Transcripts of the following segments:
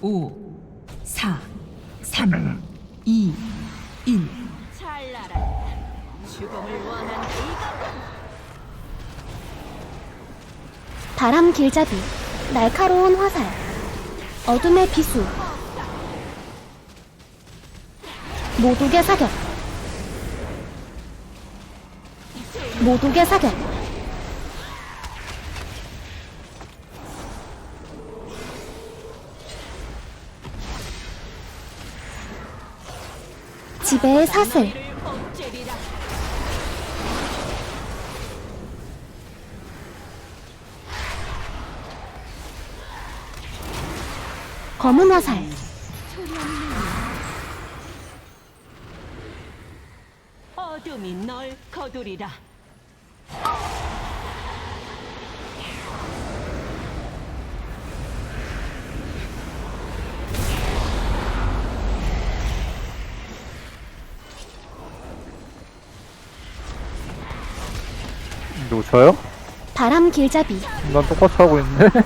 5, 4, 3, 2, 1. 잘 날아. 죽음을 원한다 이거. 바람 길잡이, 날카로운 화살, 어둠의 비수, 모독의 사격, 모독의 사격, 지배의 사슬. 검은 화살, 어둠이 널 거두리라. 누구 저요? 바람 길잡이, 난 똑같이 하고 있는데?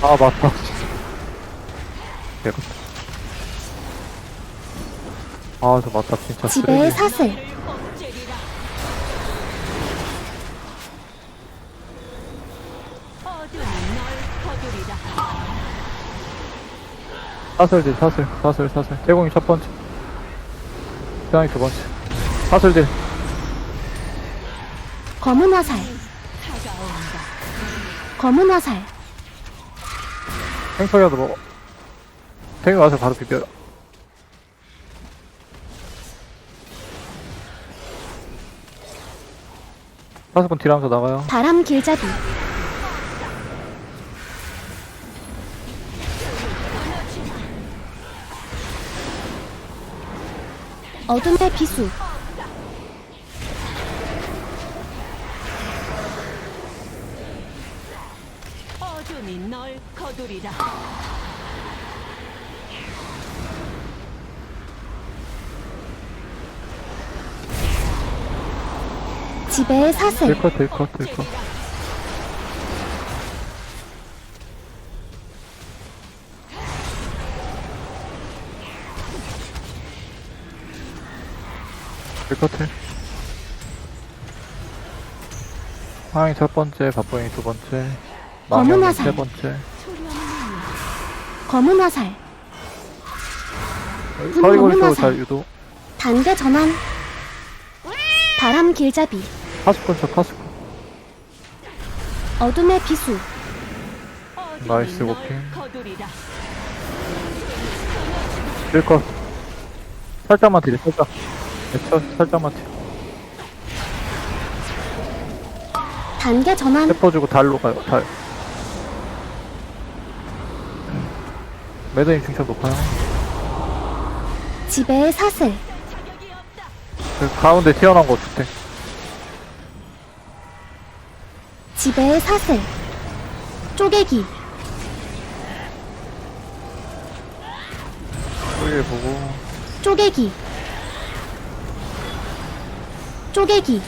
아 맞다. 내가 아저 맞다. 진짜 지배의 쓰레기 사슬, 사슬딜 사슬 사슬 사슬. 제공이 첫 번째. 대왕이 두 번째. 사슬딜. 검은 화살. 검은 화살, 생소리라도 먹어. 탱이 와서 바로 비벼. 다섯 번 딜하면서 나가요. 바람 길잡이, 어둠의 비수, 어둠이 널 거두리라. 지배의 사슬, 딜컷 딜컷 딜컷 억제리라. 딜컷 하영이 첫 번째 바보잉이 두 번째 검은 망령이 화살. 세 번째 검은 화살, 서리고리 쪽으로 화살. 잘 유도 단계 전환, 바람 길잡이, 파수꾼 쳐 파수꾼 어둠의 비수, 나이스, 널 워킹. 거두리라. 살짝만 딜 살짝 네, 쳐, 살짝만 딜 단계 전환, 세퍼 주고 달로 가요 달. 매드님 중점 높아요. 지배의 사슬. 그 가운데 튀어나온 거 주택 지배의 사슬, 쪼개기, 소리를 보고. 쪼개기, 쪼개기,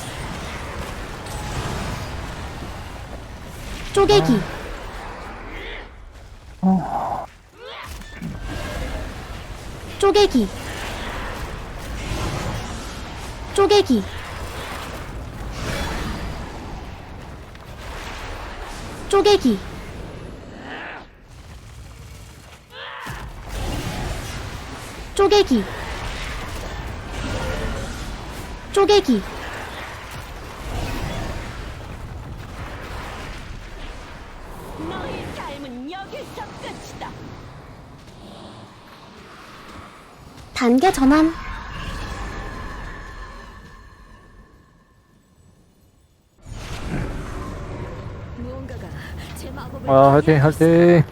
쪼개기, 쪼개기, 쪼개기, 쪼개기, 쪼개기, 쪼개기, 단계 전환 아 화이팅 화이팅.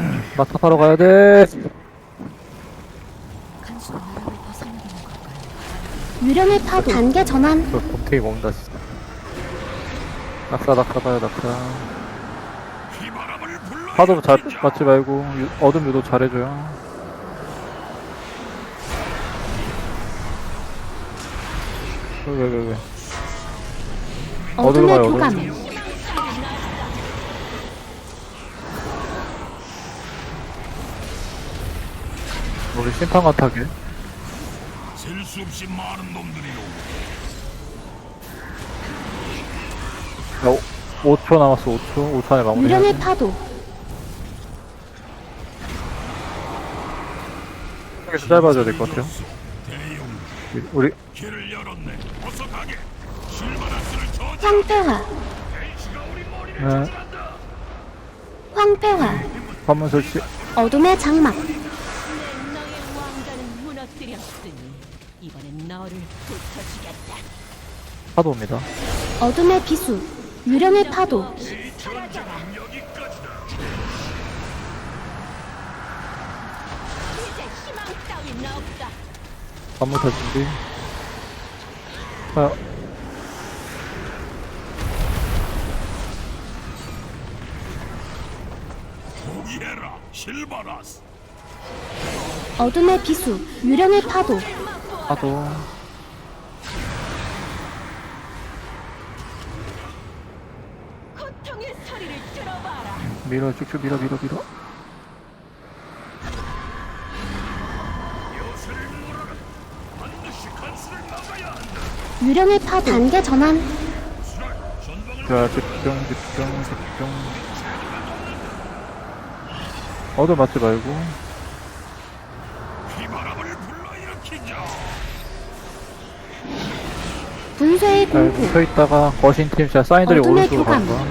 음, 마차 타러 가야 돼. 유령의 파 단계 전환 저 도케이 먹는다 진짜. 낙사 낙사 봐요 낙사. 파도로 잘 맞지 말고 유- 어둠 유도 잘해줘요. 왜 왜 왜? 어디로 어둠의 가요, 어디로? 도감 우리 심판 같아게. 셀 수 없이 많은 놈들이요. 야, 5초 남았어. 5초. 5초 안에 마무리. 해야 돼. 파도 쪽에서 짧아져야 될 것 같아요. 우리 황태화. 네, 황태화. 관문 설치. 어둠의 장막 너의 왕관을 무너뜨렸으니 이번엔 너를 붙여주겠다. 파도입니다. 어둠의 비수 유령의 파도 사라져라. 관문 설 준비. 아, 포기해라 실바나스 어둠의 비수 유령의 파도 파도. 밀어, 쭉쭉 밀어, 밀어, 밀어. 유령의 파도 단계 전환 자, 집중, 집중, 집중. 어둠 맞지 말고. 분쇄의 잘 공포 뭉쳐있다가 거신 팀 진짜 사인들이 어둠의 오른쪽으로 교감. 거야.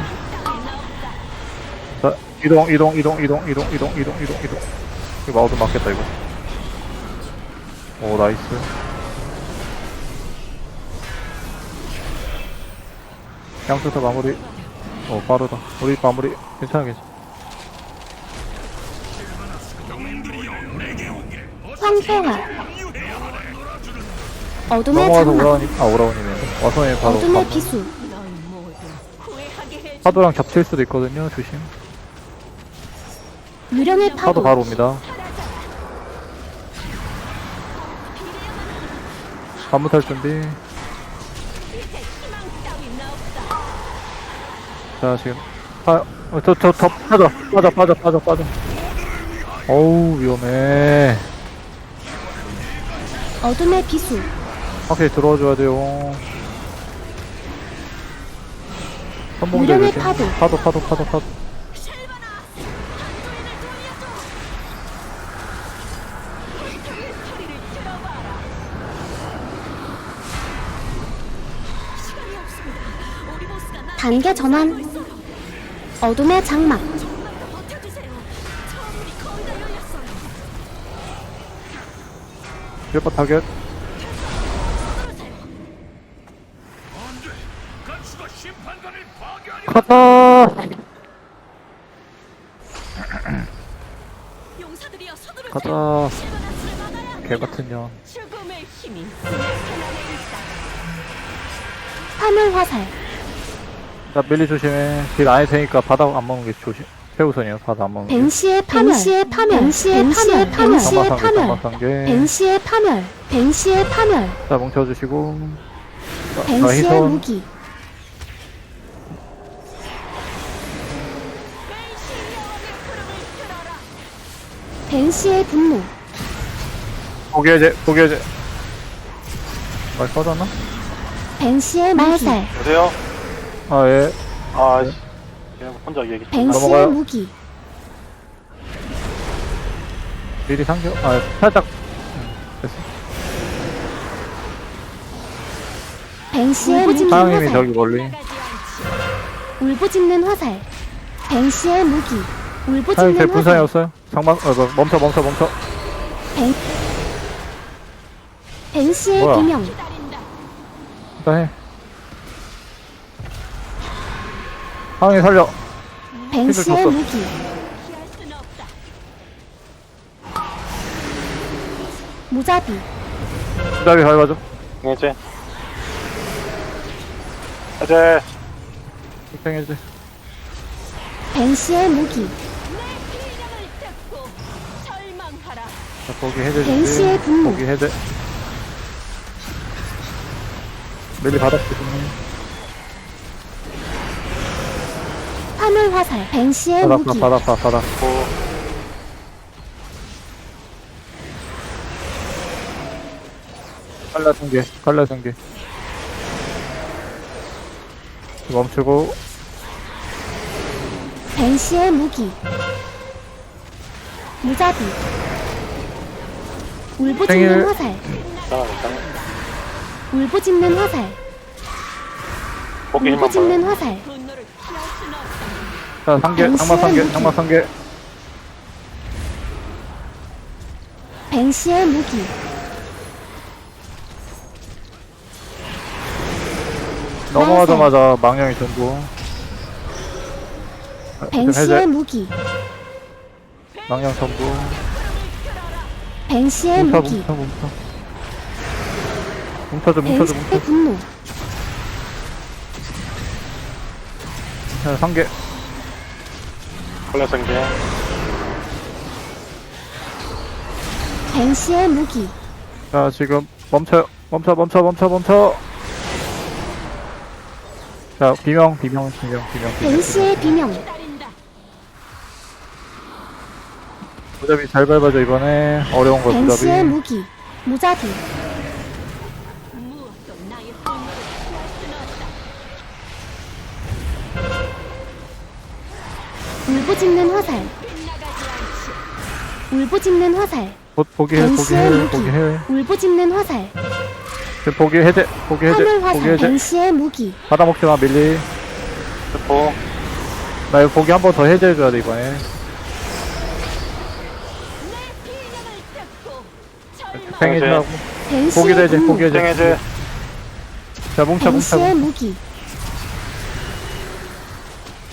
자, 이동, 이동, 이동, 이동, 이동, 이동, 이동, 이동, 이동. 이거 어둠 맞겠다, 이거. 오, 나이스. 양수터 마무리. 어, 빠르다. 우리 마무리. 괜찮아, 괜찮아. 어둠의 넘어가서 장막 오라오니, 아, 오라오니네. 와서니 바로 어둠의 가면. 비수. 파도랑 겹칠 수도 있거든요, 조심. 유령의 파도 파도 바로 옵니다. 반무탈 준비. 자 지금 아저저더 저, 빠져 빠져 빠져 빠져 빠져. 어우 위험해. 어둠의 비수. 확실히 들어와 줘야 돼요. 선봉대 파도. 파도 파도 파도 파도. 단계 전환. 어둠의 장막. 킬퍼 타겟. 커터 커터 아. 개같은 년. 파멸 화살. 자, 밀리 조심해. 길안 해도 되니까 바닥 안 먹는 게 조심. 최우선이요, 바닥 안 먹는 게. 벤시의 파멸 벤시의 파멸 벤시의 파멸 벤시의 장막상계, 파멸. 벤시의 파멸 벤시의 파멸 자, 뭉쳐주시고. 자, 자, 벤시의. 무기. 벤시의 분노 고개제, 고개제. 말 꺼졌나? 벤시의 말살 여보세요? 아, 예. 아, 씨. 그냥 혼자 얘기 좀 넘어가요. 무기 미리 상겨, 아, 살짝. 음, 됐어. 벤시의 무기 사장님이 화살 저기 멀리. 나가지 않지. 울부짖는 화살 벤시의 무기 사장님, 제 울부짖는 분산이 화살 없어요? 장막, 어, 뭐, 멈춰, 멈춰, 멈춰. 벤 벤시의 뭐야? 비명. 일단 해. 하영이 살려. 뱅스의 줬어. 무기. 무자비. 무자비 잘 봐줘. 네, 이제. 이제. 팽팽해지. 뱅스의 무기. 자, 거기 해제. 뱅스의 분노. 거기 해제. 멜리 받았지. 화물 화살 바닥 무기 바닥 바닥 바닥. 고. 칼라 성계 칼라 성계. 멈추고 뱅시의 무기 무자비 울부짖는 생일. 화살 괜찮아. 울부짖는 화살 복귀 힘만 봐요. 울부짖는 화살 분노를 피할. 자 상계 장막 상계. 장막 상계. 뱅시의 무기 넘어가자마자 망령이 전부. 아, 지금 해제 무기 망령 전부. 뱅시의 뭉쳐 무기 뭉쳐 뭉쳐. 뭉쳐줘 뭉쳐줘 뭉쳐. 뱅시의 분노 자 상계. 원래 생계. 뱅시의 무기 자 지금 멈춰 멈춰 멈춰 멈춰 멈춰. 자 비명 비명 비명 비명 비명. 뱅시의 비명. 무자비 잘 밟아줘 이번에 어려운 거 무자비. 무기 무자비 무엇도 나의 분노를 피할 수는 없다. 울부짖는 화살. 울부짖는 화살 보, 보기해 뱅시의 보기해 무기 보기해. 울부짖는 화살 지금 보기 해제 보기 해제 하늘 보기 화살 해제. 뱅시의 무기 받아 먹지 마 밀리. 스포. 나 이거 보기 한 번 더 해제해줘야 돼 이번에. 내 비명을 듣고 절망. 생해제하고. 뱅시의 보기도 해제 분노 보기 해제. 생해제. 자 뭉쳐 뭉쳐. 뱅시의 뭉쳐.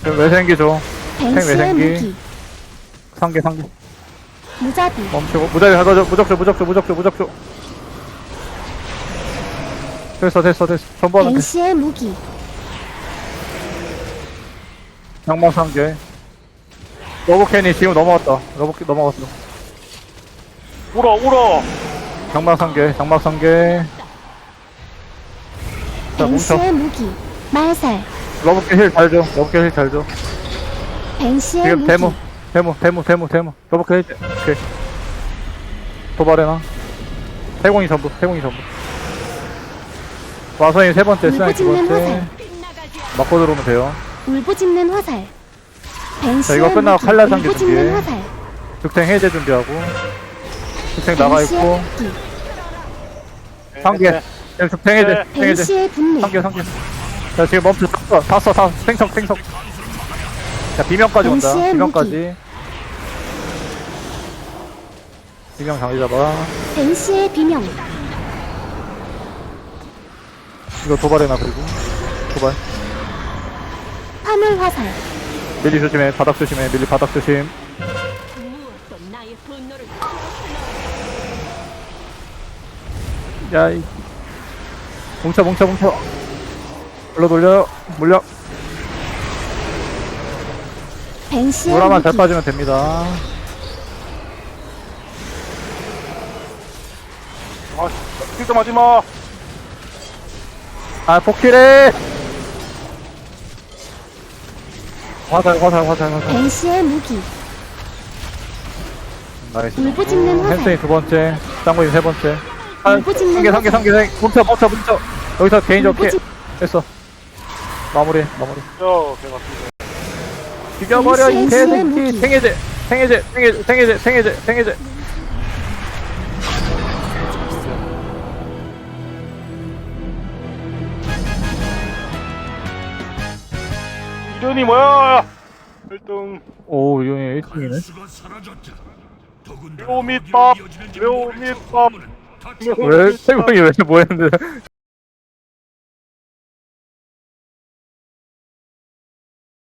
무기 외생기 줘. 뱅시의 외생기. 무기 상계 상계. 무자비 멈추고 무자비 가져줘 무적줘 무적줘 무적줘 무적줘. 됐어 됐어 됐어. 전부 하면 돼. 뱅시의 무기 장막 상계. 러브캔이 지금 넘어왔다. 러브 넘어갔어. 울어, 울어. 장막 상계 장막 상계. 자 뭉쳐. 뱅시의 무기 말살 러브캔 힐잘 줘. 러브캔 힐잘 줘. 뱅시의 지금 무기 데모 데모 데모 데모 데모 러브캔 해제. 오케이. 도발해놔. 태공이 전부 태공이 전부. 와서인 세 번째 스나이 두 울부짖는 번째. 화살. 맞고 들어오면 돼요. 울부짖는 화살 뱅시의 이거 끝나고 무기 칼날 울부짖는 준비해. 화살 득탱 해제 준비하고. 득탱 나가 뱅시의 있고. 무기 상계. 지금 득탱 해제. 득탱 해제. 뱅시의 분노 상계 상계. 자 지금 멈춰. 탔어 탔어 탔어. 생석 생석. 자 비명까지 온다. 비명까지. 비명 장기 잡아. 뱅시의 비명 이거 도발해놔 그리고. 도발. 화물 화살 밀리 조심해. 바닥 조심해. 밀리 바닥 조심. 무엇도 나의 분노를 피할 수는 없다. 야, 이. 뭉쳐, 뭉쳐, 뭉쳐. 불러 돌려. 물려. 뱅시의 무라만 잘 빠지면 됩니다. 아, 힐좀 하지 마. 아, 포키래! 화살, 화살, 화살, 화살. 뱅시의 무기 나이스. 울부짖는 화살 헨스이 두 번째. 짱구이 세 번째. 아, 울부짖는 상계, 상계, 상계, 상계. 뭉쳐, 뭉쳐, 뭉쳐. 여기서 개인적 피해. 울부짖- 됐어. 마무리, 마무리. 저, 걔 같은데. 죽여버려, 이 개새끼. 생해제, 생해제, 생해제, 생해제, 생해제, 생해제. 이련이 뭐야? 1등. 오, 이형이 1등이네. 수가 사라졌다. 더군다나 묘밑밥, 어디로 이어지는지 묘밑밥. 왜, 태국이 왜, 뭐 했는데.